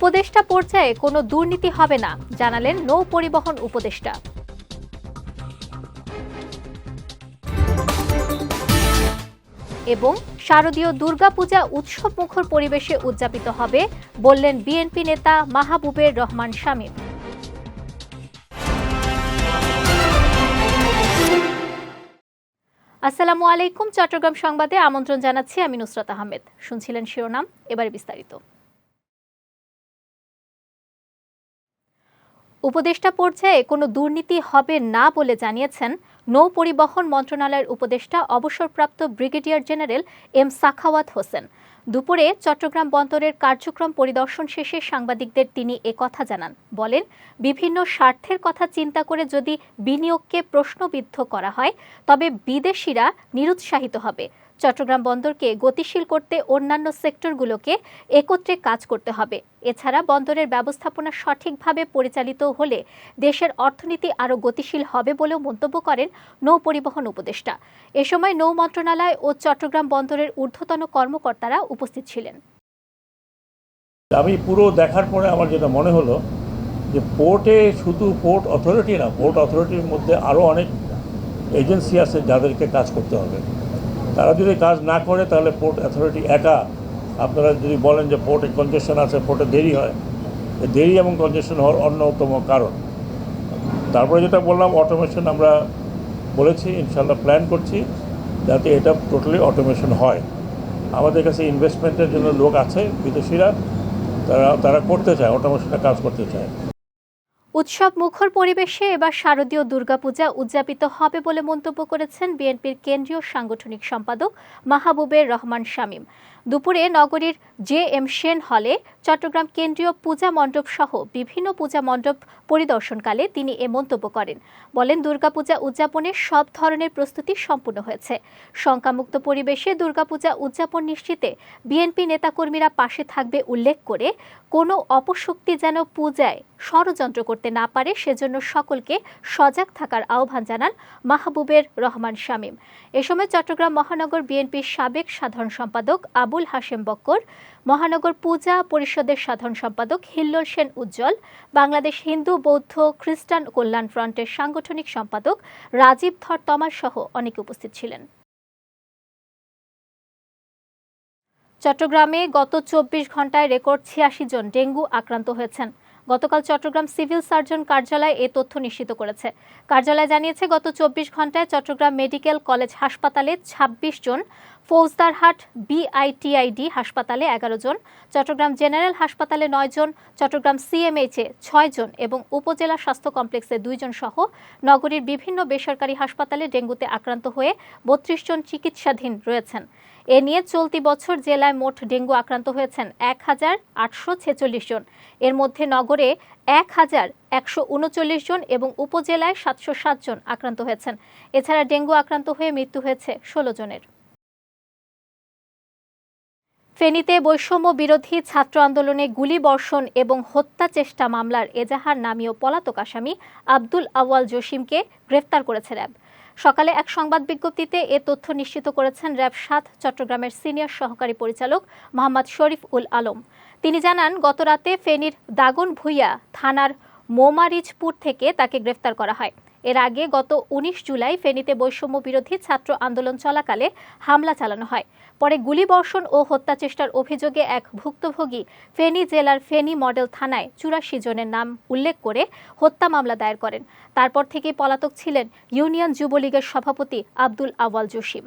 উপদেষ্টা পর্যায়ে কোনো দুর্নীতি হবে না, জানালেন নৌ পরিবহন উপদেষ্টা। এবং শারদীয় দুর্গাপূজা উৎসব মুখর পরিবেশে উদযাপিত হবে, বললেন বিএনপি নেতা মাহবুবের রহমান শামীম। আসসালামু আলাইকুম, চট্টগ্রাম সংবাদে আমন্ত্রণ জানাচ্ছি আমি নুসরাত আহমেদ। শুনছিলেন শিরোনাম, এবারে বিস্তারিত। উপদেষ্টা পর্যায়ে কোনো দুর্নীতি হবে না বলে জানিয়েছেন নৌ পরিবহন মন্ত্রণালয়ের উপদেষ্টা অবসরপ্রাপ্ত brigadier general M Sakhawat Hossain. দুপুরে চট্টগ্রাম বন্দরের কার্যক্রম পরিদর্শন শেষে সাংবাদিকদের তিনি কথা জানান। বলেন, বিভিন্ন স্বার্থের কথা চিন্তা করে যদি বিনিয়োগকে প্রশ্নবিদ্ধ করা হয়, তবে বিদেশিরা নিরুৎসাহিত হবে। চট্টগ্রাম বন্দরকে গতিশীল করতে অন্যান্য সেক্টরগুলোকে একত্রে কাজ করতে হবে। এছাড়া বন্দরের ব্যবস্থাপনা সঠিকভাবে পরিচালিত হলে দেশের অর্থনীতি আরও গতিশীল হবে বলেও মন্তব্য করেন নৌ পরিবহন উপদেষ্টা। এ সময় নৌ মন্ত্রণালয় ও চট্টগ্রাম বন্দরের ঊর্ধ্বতন কর্মকর্তারা উপস্থিত ছিলেন। আমি পুরো দেখার পরে আমার যেটা মনে হলো যে পোর্টে শুধু পোর্ট অথরিটি না, পোর্ট অথরিটির মধ্যে আরও অনেক এজেন্সি আছে যাদেরকে কাজ করতে হবে। তারা যদি কাজ না করে, তাহলে পোর্ট অথরিটি একা, আপনারা যদি বলেন যে পোর্টে কনজেশন আছে পোর্টে দেরি হয় দেরি এবং কনজেশন হওয়ার অন্যতম কারণ। তারপরে যেটা বললাম অটোমেশন আমরা বলেছি ইনশাল্লাহ প্ল্যান করছি, যাতে এটা টোটালি অটোমেশন হয়। আমাদের কাছে ইনভেস্টমেন্টের জন্য লোক আছে, বিদেশিরা, তারা তারা করতে চায় অটোমেশনে কাজ করতে চায়। উৎসব মুখর পরিবেশে এবার শারদীয় দুর্গাপূজা উদযাপিত হবে বলে মন্তব্য করেছেন বিএনপির কেন্দ্রীয় সাংগঠনিক সম্পাদক মাহবুবের রহমান শামীম। দুপুরে নগরীর জে এম সেন হলে চট্টগ্রাম কেন্দ্রীয় পূজা মণ্ডপ সহ বিভিন্ন পূজা মণ্ডপ পরিদর্শনকালে তিনি এ মন্তব্য করেন। বলেন, দুর্গাপূজা উদযাপনের সব ধরনের প্রস্তুতি সম্পূর্ণ হয়েছে। শঙ্কামুক্ত পরিবেশে দুর্গাপূজা উদযাপন নিশ্চিতে বিএনপি নেতাকর্মীরা পাশে থাকবে উল্লেখ করে, কোনো অপশক্তি যেন পূজায় ষড়যন্ত্র করতে না পারে সেজন্য সকলকে সজাগ থাকার আহ্বান জানান মাহবুবের রহমান শামীম। এ সময় চট্টগ্রাম মহানগর বিএনপির সাবেক সাধারণ সম্পাদক আবুল হাশেম বক্কর, মহানগর পূজা পরিষদের সাধারণ সম্পাদক হিল্লোল সেন উজ্জ্বল, বাংলাদেশ হিন্দু বৌদ্ধ খ্রিস্টান কল্যাণ ফ্রন্টের সাংগঠনিক সম্পাদক রাজীব ধর তমার সহ অনেকে উপস্থিত ছিলেন। চট্টগ্রামে গত চব্বিশ ঘন্টায় রেকর্ড ছিয়াশি জন ডেঙ্গু আক্রান্ত হয়েছেন। গতকাল চট্টগ্রাম সিভিল সার্জন কার্যালয় এ তথ্য নিশ্চিত করেছে। কার্যালয় জানিয়েছে, গত চব্বিশ ঘন্টায় চট্টগ্রাম মেডিকেল কলেজ হাসপাতালে ২৬ জন ফৌজদারহাট বিআইটিআইডি হাসপাতালে এগারো জন, চট্টগ্রাম জেনারেল হাসপাতালে নয় জন, চট্টগ্রাম সিএমএইচে ছয় জন এবং উপজেলা স্বাস্থ্য কমপ্লেক্সে দুইজন সহ নগরীর বিভিন্ন বেসরকারি হাসপাতালে ডেঙ্গুতে আক্রান্ত হয়ে বত্রিশ জন চিকিৎসাধীন রয়েছেন। এ নিয়ে চলতি বছর জেলায় মোট ডেঙ্গু আক্রান্ত হয়েছেন এক হাজার আটশো ছেচল্লিশ জন। এর মধ্যে নগরে এক হাজার একশো উনচল্লিশ জন এবং উপজেলায় সাতশো সাত জন আক্রান্ত হয়েছেন। এছাড়া ডেঙ্গু আক্রান্ত হয়ে মৃত্যু হয়েছে ষোলো জনের। ফেনীতে বৈষম্য বিরোধী ছাত্র আন্দোলনে গুলিবর্ষণ এবং হত্যা চেষ্টা মামলার এজাহার নামীয় পলাতক আসামি আব্দুল আওয়াল জসিমকে গ্রেফতার করেছে র্যাব। সকালে এক সংবাদ বিজ্ঞপ্তিতে এ তথ্য নিশ্চিত করেছেন র্যাব সাত চট্টগ্রামের সিনিয়র সহকারী পরিচালক মোহাম্মদ শরীফ উল আলম। তিনি জানান, গতরাতে ফেনীর দাগন ভুইয়া থানার মোমারিজপুর থেকে তাকে গ্রেফতার করা হয়। এর আগে গত উনিশ জুলাই ফেনীতে বৈষম্য বিরোধী ছাত্র আন্দোলন চলাকালে হামলা চালানো হয়। পরে গুলিবর্ষণ ও হত্যা চেষ্টার অভিযোগে এক ভুক্তভোগী ফেনী জেলার ফেনী মডেল থানায় চুরাশি জনের নাম উল্লেখ করে হত্যা মামলা দায়ের করেন। তারপর থেকেই পলাতক ছিলেন ইউনিয়ন যুবলীগের সভাপতি আব্দুল আওয়াল জসিম।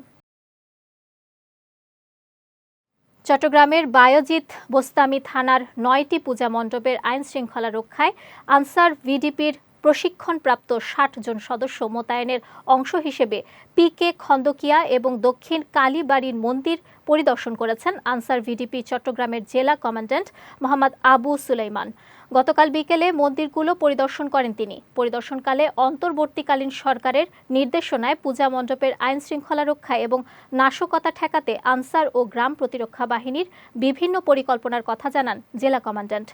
চট্টগ্রামের বায়োজিৎ বোস্তামি থানার নয়টি পূজা মণ্ডপের আইন শৃঙ্খলা রক্ষায় আনসার ভিডিপির প্রশিক্ষণপ্রাপ্ত ষাট জন সদস্য মোতায়েনের অংশ হিসেবে পি কে খন্দকিয়া এবং দক্ষিণ কালীবাড়ির মন্দির পরিদর্শন করেছেন আনসার ভিডিপি চট্টগ্রামের জেলা কমান্ড্যান্ট মোহাম্মদ আবু সুলাইমান। গতকাল বিকেলে মন্দিরগুলো পরিদর্শন করেন তিনি। পরিদর্শনকালে অন্তর্বর্তীকালীন সরকারের নির্দেশনায় পূজা মণ্ডপের আইন শৃঙ্খলা রক্ষা এবং নাশকতা ঠেকাতে আনসার ও গ্রাম প্রতিরক্ষা বাহিনীর বিভিন্ন পরিকল্পনার কথা জানান জেলা কমান্ড্যান্ট।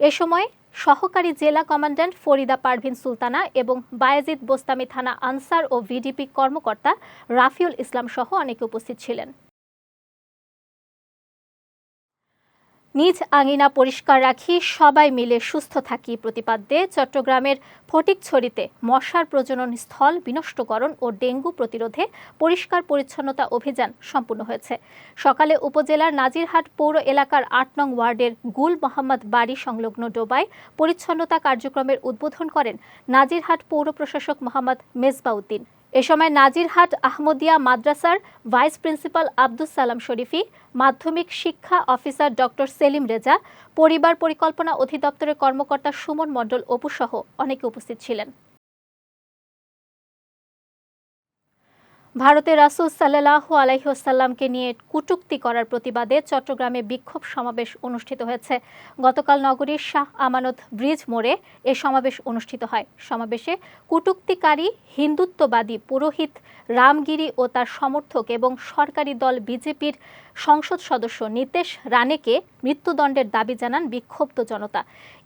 এ সময় সহকারী জেলা কমান্ড্যান্ট ফরিদা পারভিন সুলতানা এবং বায়াজিদ বোস্তামি থানা আনসার ও ভিডিপি কর্মকর্তা রাফিউল ইসলাম সহ অনেকে উপস্থিত ছিলেন। নিজ আঙিনা পরিষ্কার রাখি, সবাই মিলে সুস্থ থাকি প্রতিপাদ্যে, চট্টগ্রামের ফটিকছড়িতে মশার প্রজনন স্থল বিনষ্টকরণ ও ডেঙ্গু প্রতিরোধে পরিষ্কার পরিচ্ছন্নতা অভিযান সম্পূর্ণ হয়েছে। সকালে উপজেলার নাজিরহাট পৌর এলাকার আট নং ওয়ার্ডের গুল মোহাম্মদ বাড়ি সংলগ্ন ডোবায় পরিচ্ছন্নতা কার্যক্রমের উদ্বোধন করেন নাজিরহাট পৌর প্রশাসক মোহাম্মদ মেজবাউদ্দিন। এ সময় নাজিরহাট আহমদিয়া মাদ্রাসার ভাইস প্রিন্সিপাল আব্দুস সালাম শরীফি, মাধ্যমিক শিক্ষা অফিসার ডক্টর সেলিম রেজা, পরিবার পরিকল্পনা অধিদপ্তরের কর্মকর্তা সুমন মণ্ডল অপুসহ অনেকে উপস্থিত ছিলেন। ভারতের রাসুল সাল্লাহ আলাইসাল্লামকে নিয়ে কটূক্তি করার প্রতিবাদে চট্টগ্রামে বিক্ষোভ সমাবেশ অনুষ্ঠিত হয়েছে। গতকাল নগরীর শাহ আমানত ব্রিজ মোড়ে এ সমাবেশ অনুষ্ঠিত হয়। সমাবেশে কটূক্তিকারী, হিন্দুত্ববাদী পুরোহিত রামগিরি ও তার সমর্থক এবং সরকারি দল বিজেপির সংসদ সদস্য নিতেশ রানেকে মৃত্যুদণ্ডের দাবি জানান বিক্ষুব্ধ জনতা।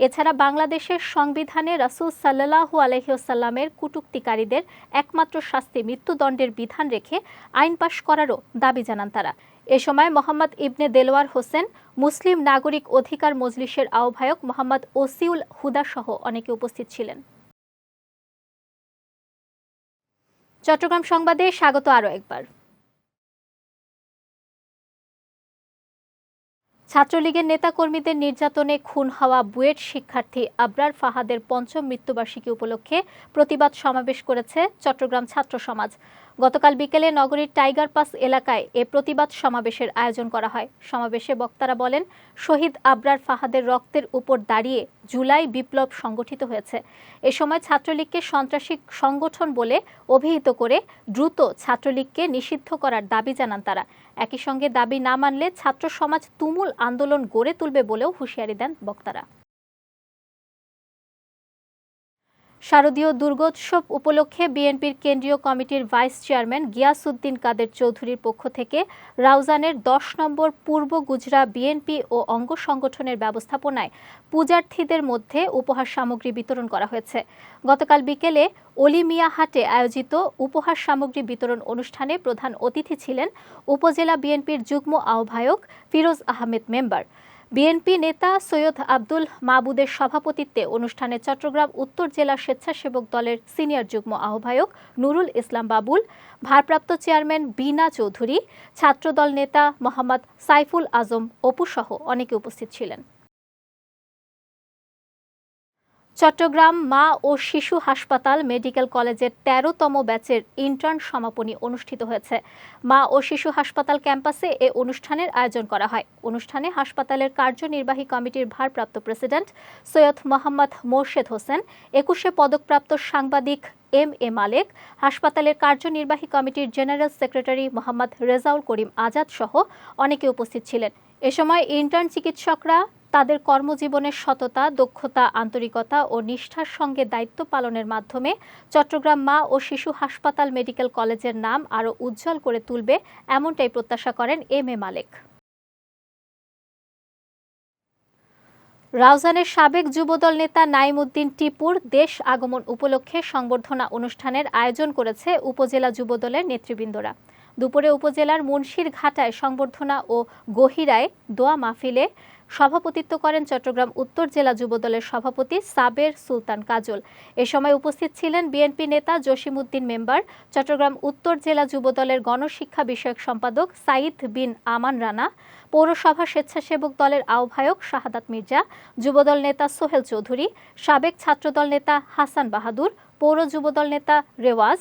এছাড়া বাংলাদেশের সংবিধানে রাসুল সাল্লাহু আলহিউসাল্লামের কটূক্তিকারীদের একমাত্র শাস্তি মৃত্যুদণ্ডের বিধান রেখে আইন পাশ করারও দাবি জানান তারা। এ সময় মোহাম্মদ ইবনে দেলোয়ার হোসেন, মুসলিম নাগরিক অধিকার মজলিসের আহ্বায়ক মোহাম্মদ ওসিউল হুদা সহ অনেকে উপস্থিত ছিলেন। চট্টগ্রাম সংবাদে স্বাগত আরও একবার। ছাত্রলীগের নেতাকর্মীদের নির্যাতনে খুন হওয়া বুয়েট শিক্ষার্থী আবরার ফাহাদের পঞ্চম মৃত্যুবার্ষিকী উপলক্ষে প্রতিবাদ সমাবেশ করেছে চট্টগ্রাম ছাত্র সমাজ। গতকাল বিকেলে নগরীর টাইগার পাস এলাকায় এ প্রতিবাদ সমাবেশের আয়োজন করা হয়। সমাবেশে বক্তারা বলেন, শহীদ আবরার ফাহাদের রক্তের উপর দাঁড়িয়ে জুলাই বিপ্লব সংগঠিত হয়েছে। এ সময় ছাত্রলীগকে সন্ত্রাসী সংগঠন বলে অভিহিত করে দ্রুত ছাত্রলীগকে নিষিদ্ধ করার দাবি জানান তারা। একই সঙ্গে দাবি না মানলে ছাত্র সমাজ তুমুল আন্দোলন গড়ে তুলবে বলেও হুঁশিয়ারি দেন বক্তারা। শারদীয় দুর্গোৎসব উপলক্ষে বিএনপির কেন্দ্রীয় কমিটির ভাইস চেয়ারম্যান গিয়াসউদ্দিন কাদের চৌধুরীর পক্ষ থেকে রাউজানের দশ নম্বর পূর্ব গুজরা বিএনপি ও অঙ্গ সংগঠনের ব্যবস্থাপনায় পূজার্থীদের মধ্যে উপহার সামগ্রী বিতরণ করা হয়েছে। গতকাল বিকেলে অলিমিয়া হাটে আয়োজিত উপহার সামগ্রী বিতরণ অনুষ্ঠানে প্রধান অতিথি ছিলেন উপজেলা বিএনপির যুগ্ম আহ্বায়ক ফিরোজ আহমেদ মেম্বার। বিএনপি নেতা সৈয়দ আব্দুল মাবুদের সভাপতিত্বে অনুষ্ঠানে চট্টগ্রাম উত্তর জেলা স্বেচ্ছাসেবক দলের সিনিয়র যুগ্ম আহ্বায়ক নুরুল ইসলাম বাবুল, ভারপ্রাপ্ত চেয়ারম্যান বিনা চৌধুরী, ছাত্রদল নেতা মোহাম্মদ সাইফুল আজম অপুসহ অনেকে উপস্থিত ছিলেন। চট্টগ্রাম মা ও শিশু হাসপাতাল মেডিকেল কলেজের তেরোতম ব্যাচের ইন্টার্ন সমাপনী অনুষ্ঠিত হয়েছে। মা ও শিশু হাসপাতাল ক্যাম্পাসে এ অনুষ্ঠানের আয়োজন করা হয়। অনুষ্ঠানে হাসপাতালের কার্যনির্বাহী কমিটির ভারপ্রাপ্ত প্রেসিডেন্ট সৈয়দ মোহাম্মদ মোর্শেদ হোসেন, একুশে পদকপ্রাপ্ত সাংবাদিক এম এ মালেক, হাসপাতালের কার্যনির্বাহী কমিটির জেনারেল সেক্রেটারি মোহাম্মদ রেজাউল করিম আজাদ সহ অনেকে উপস্থিত ছিলেন। এ সময় ইন্টার্ন চিকিৎসকরা তাদের কর্মজীবনের সততা, দক্ষতা, আন্তরিকতা ও নিষ্ঠার সঙ্গে দায়িত্ব পালনের মাধ্যমে চট্টগ্রাম মা ও শিশু হাসপাতাল মেডিকেল কলেজের নাম আরও উজ্জ্বল করে তুলবে এমনটাই প্রত্যাশা করেন এম এ মালেক। রাউজানের সাবেক যুবদল নেতা নাইমুদ্দিন টিপুর দেশ আগমন উপলক্ষে সংবর্ধনা অনুষ্ঠানের আয়োজন করেছে উপজেলা যুবদলের নেতৃবৃন্দরা। দুপুরে উপজেলার মুন্সির ঘাটায় সংবর্ধনা ও গহিরায় দোয়া মাহফিলে সভাপতিত্ব করেন চট্টগ্রাম উত্তর জেলা যুবদলের সভাপতি সাবের সুলতান কাজল। এ সময় উপস্থিত ছিলেন বিএনপি নেতা জসিমউদ্দিন মেম্বার, চট্টগ্রাম উত্তর জেলা যুবদলের গণশিক্ষা বিষয়ক সম্পাদক সাইদ বিন আমান রানা, পৌরসভা স্বেচ্ছাসেবক দলের আহ্বায়ক শাহাদাত মির্জা, যুবদল নেতা সোহেল চৌধুরী, সাবেক ছাত্রদল নেতা হাসান বাহাদুর, পৌর যুবদল নেতা রেওয়াজ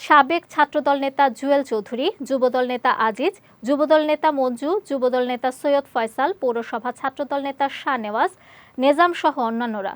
সাবেক ছাত্রদল নেতা জুয়েল চৌধুরী, যুবদল নেতা আজিজ, যুবদল নেতা মঞ্জু, যুবদল নেতা সৈয়দ ফয়সাল, পৌরসভা ছাত্রদল নেতা শাহ নেওয়াজ নেজাম সহ অন্যান্যরা।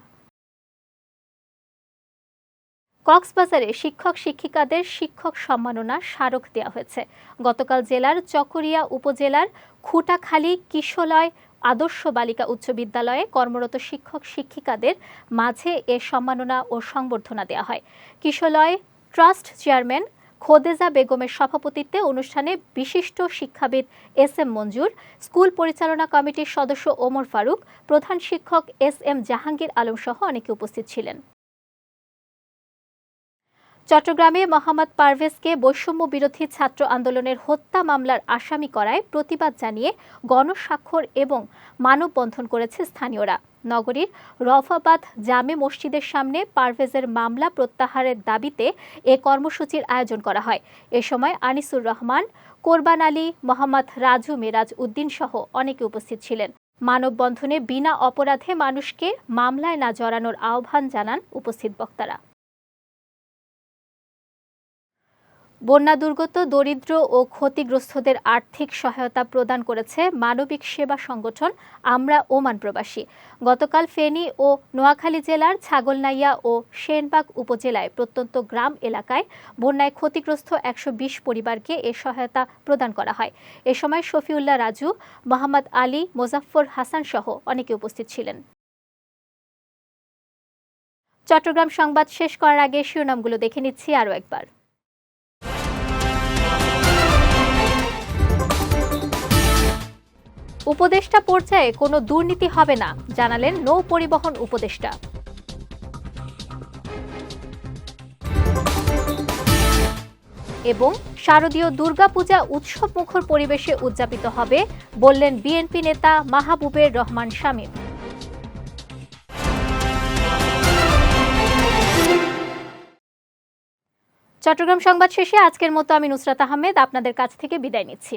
কক্সবাজারে শিক্ষক শিক্ষিকাদের শিক্ষক সম্মাননা স্মারক দেওয়া হয়েছে। গতকাল জেলার চকরিয়া উপজেলার খুঁটাখালী কিশলয় আদর্শ বালিকা উচ্চ বিদ্যালয়ে কর্মরত শিক্ষক শিক্ষিকাদের মাঝে এ সম্মাননা ও সংবর্ধনা দেওয়া হয়। কিশলয় ট্রাস্ট চেয়ারম্যান খোদেজা বেগমের সভাপতিত্বে অনুষ্ঠানে বিশিষ্ট শিক্ষাবিদ এস এম মঞ্জুর, স্কুল পরিচালনা কমিটির সদস্য ওমর ফারুক, প্রধান শিক্ষক এস এম জাহাঙ্গীর আলম সহ অনেকে উপস্থিত ছিলেন। চট্টগ্রামে মোহাম্মদ পারভেজকে বৈষম্য বিরোধী ছাত্র আন্দোলনের হত্যা মামলার আসামি করায় প্রতিবাদ জানিয়ে গণস্বাক্ষর এবং মানববন্ধন করেছে স্থানীয়রা। নগরীর রফাবাদ জামে মসজিদের সামনে পারভেজের মামলা প্রত্যাহারের দাবিতে এ কর্মসূচির আয়োজন করা হয়। এ সময় আনিসুর রহমান, কোরবান আলী, মোহাম্মদ রাজু মেরাজ উদ্দিন সহ অনেকে উপস্থিত ছিলেন। মানববন্ধনে বিনা অপরাধে মানুষকে মামলায় না জড়ানোর আহ্বান জানান উপস্থিত বক্তারা। বন্যা দুর্গত, দরিদ্র ও ক্ষতিগ্রস্তদের আর্থিক সহায়তা প্রদান করেছে মানবিক সেবা সংগঠন আমরা ওমান প্রবাসী। গতকাল ফেনী ও নোয়াখালী জেলার ছাগলনাইয়া ও সেনবাগ উপজেলায় প্রত্যন্ত গ্রাম এলাকায় বন্যায় ক্ষতিগ্রস্ত একশো বিশ পরিবারকে এ সহায়তা প্রদান করা হয়। এ সময় শফিউল্লাহ রাজু, মোহাম্মদ আলী, মোজাফফর হাসান সহ অনেকে উপস্থিত ছিলেন। চট্টগ্রাম সংবাদ শেষ করার আগে শিরোনামগুলো দেখে নিচ্ছি আরও একবার। উপদেষ্টা পর্যায়ে কোনো দুর্নীতি হবে না, জানালেন নৌ পরিবহন উপদেষ্টা। এবং শারদীয় দুর্গাপূজা উৎসব মুখর পরিবেশে উদযাপিত হবে, বললেন বিএনপি নেতা মাহবুবের রহমান শামীম। চট্টগ্রাম সংবাদ শেষে আজকের মতো আমি নুসরাত আহমেদ, আপনাদের কাছ থেকে বিদায় নিচ্ছি।